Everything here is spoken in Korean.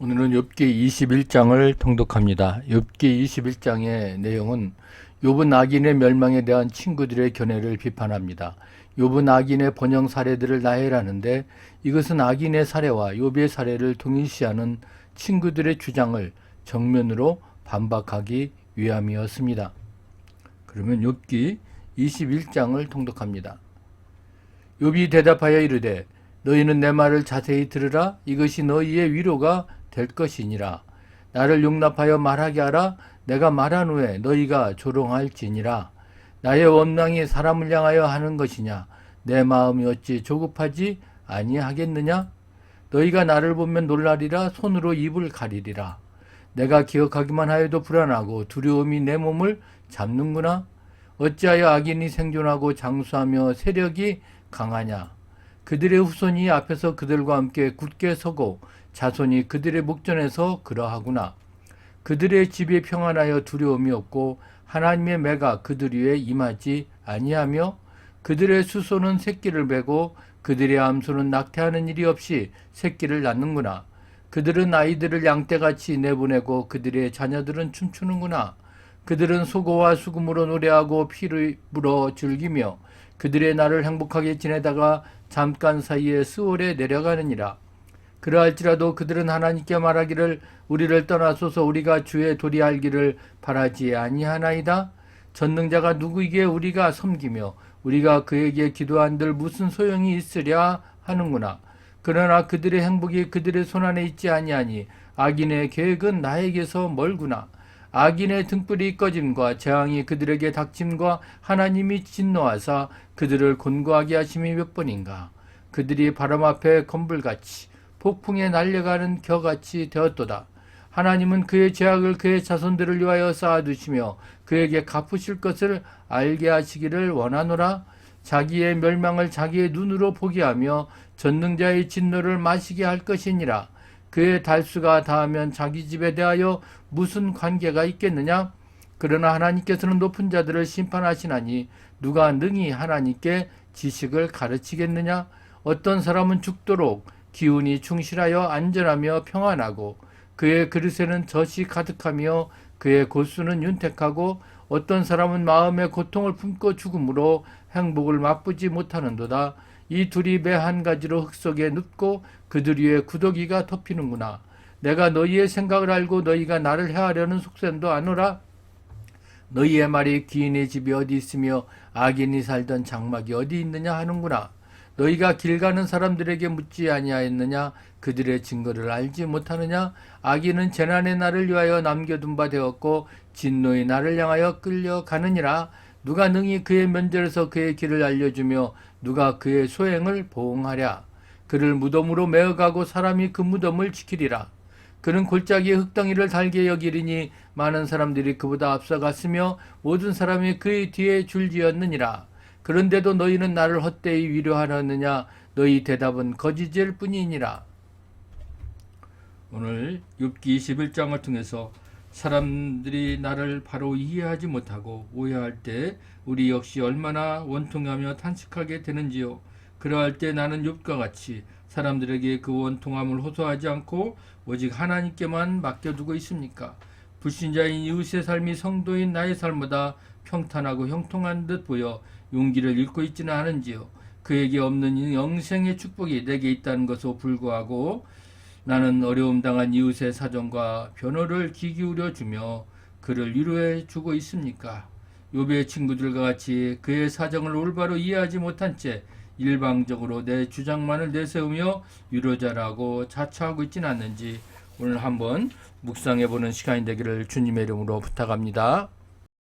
오늘은 욥기 21장을 통독합니다. 욥기 21장의 내용은 욥은 악인의 멸망에 대한 친구들의 견해를 비판합니다. 욥은 악인의 번영 사례들을 나열하는데 이것은 악인의 사례와 욥의 사례를 동일시하는 친구들의 주장을 정면으로 반박하기 위함이었습니다. 그러면 욥기 21장을 통독합니다. 욥이 대답하여 이르되 너희는 내 말을 자세히 들으라 이것이 너희의 위로가 될 것이니라. 나를 용납하여 말하게 하라. 내가 말한 후에 너희가 조롱할지니라. 나의 원망이 사람을 향하여 하는 것이냐? 내 마음이 어찌 조급하지 아니하겠느냐? 너희가 나를 보면 놀라리라. 손으로 입을 가리리라. 내가 기억하기만 하여도 불안하고 두려움이 내 몸을 잡는구나. 어찌하여 악인이 생존하고 장수하며 세력이 강하냐? 그들의 후손이 앞에서 그들과 함께 굳게 서고 자손이 그들의 목전에서 그러하구나. 그들의 집이 평안하여 두려움이 없고 하나님의 매가 그들 위에 임하지 아니하며 그들의 수소는 새끼를 베고 그들의 암소는 낙태하는 일이 없이 새끼를 낳는구나. 그들은 아이들을 양떼같이 내보내고 그들의 자녀들은 춤추는구나. 그들은 소고와 수금으로 노래하고 피를 불어 즐기며 그들의 날을 행복하게 지내다가 잠깐 사이에 스월에 내려가느니라. 그러할지라도 그들은 하나님께 말하기를 우리를 떠나소서 우리가 주의 도리 알기를 바라지 아니하나이다. 전능자가 누구이기에 우리가 섬기며 우리가 그에게 기도한들 무슨 소용이 있으랴 하는구나. 그러나 그들의 행복이 그들의 손안에 있지 아니하니 악인의 계획은 나에게서 멀구나. 악인의 등불이 꺼짐과 재앙이 그들에게 닥침과 하나님이 진노하사 그들을 곤고하게 하심이 몇 번인가. 그들이 바람 앞에 건불같이 폭풍에 날려가는 겨같이 되었도다. 하나님은 그의 죄악을 그의 자손들을 위하여 쌓아두시며 그에게 갚으실 것을 알게 하시기를 원하노라. 자기의 멸망을 자기의 눈으로 보게 하며 전능자의 진노를 마시게 할 것이니라. 그의 달수가 닿으면 자기 집에 대하여 무슨 관계가 있겠느냐? 그러나 하나님께서는 높은 자들을 심판하시나니 누가 능히 하나님께 지식을 가르치겠느냐? 어떤 사람은 죽도록 기운이 충실하여 안전하며 평안하고 그의 그릇에는 젖이 가득하며 그의 골수는 윤택하고 어떤 사람은 마음의 고통을 품고 죽음으로 행복을 맛보지 못하는도다. 이 둘이 매 한 가지로 흙 속에 눕고 그들 위에 구더기가 덮이는구나. 내가 너희의 생각을 알고 너희가 나를 해하려는 속셈도 아노라. 너희의 말이 기인의 집이 어디 있으며 악인이 살던 장막이 어디 있느냐 하는구나. 너희가 길 가는 사람들에게 묻지 아니하였느냐? 그들의 증거를 알지 못하느냐? 악인은 재난의 날을 위하여 남겨둔 바 되었고 진노의 날을 향하여 끌려가느니라. 누가 능히 그의 면전에서 그의 길을 알려주며 누가 그의 소행을 보응하랴. 그를 무덤으로 메어가고 사람이 그 무덤을 지키리라. 그는 골짜기에 흙덩이를 달게 여기리니 많은 사람들이 그보다 앞서갔으며 모든 사람이 그의 뒤에 줄지었느니라. 그런데도 너희는 나를 헛되이 위로하느냐 너희 대답은 거짓일 뿐이니라. 오늘 6기 21장을 통해서 사람들이 나를 바로 이해하지 못하고 오해할 때 우리 역시 얼마나 원통하며 탄식하게 되는지요. 그러할 때 나는 욥과 같이 사람들에게 그 원통함을 호소하지 않고 오직 하나님께만 맡겨두고 있습니까? 불신자인 이웃의 삶이 성도인 나의 삶보다 평탄하고 형통한 듯 보여 용기를 잃고 있지는 않은지요. 그에게 없는 영생의 축복이 내게 있다는 것으로 불구하고 나는 어려움 당한 이웃의 사정과 변호를 귀 기울여 주며 그를 위로해 주고 있습니까? 요배의 친구들과 같이 그의 사정을 올바로 이해하지 못한 채 일방적으로 내 주장만을 내세우며 위로자라고 자처하고 있지는 않는지 오늘 한번 묵상해 보는 시간이 되기를 주님의 이름으로 부탁합니다.